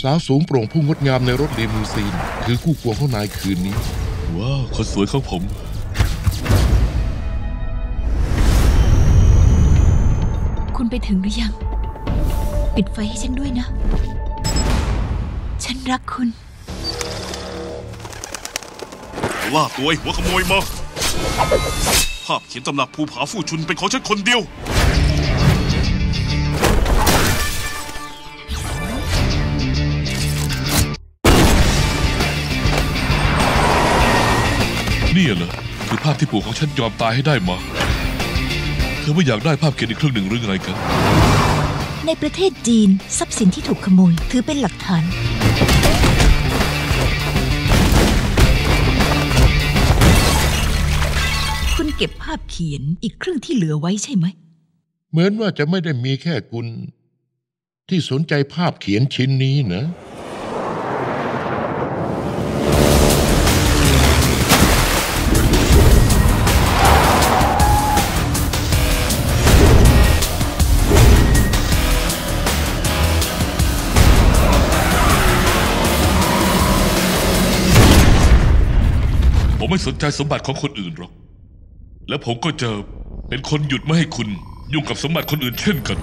สาวสูงโปร่งผู้งดงามในรถเลมูซีน คือคู่ควงของนายคืนนี้ ว้าวคนสวยของผม คุณไปถึงหรือยัง ปิดไฟให้ฉันด้วยนะ ฉันรักคุณ ว่าตัวไอ้หัวขโมยมา ภาพเขียนตำหนักภูผาฟู่ชุนเป็นของฉันคนเดียว นี่เหรอคือภาพที่ปู่ของฉันยอมตายให้ได้มา เธอไม่อยากได้ภาพเขียนอีกเครื่องหนึ่งหรือไงกัน ในประเทศจีนทรัพย์สินที่ถูกขโมยถือเป็นหลักฐาน คุณเก็บภาพเขียนอีกเครื่องที่เหลือไว้ใช่ไหม เหมือนว่าจะไม่ได้มีแค่คุณ ที่สนใจภาพเขียนชิ้นนี้นะ ผมไม่สนใจสมบัติของคนอื่นหรอก และผมก็จะเป็นคนหยุดไม่ให้คุณยุ่งกับสมบัติคนอื่นเช่นกัน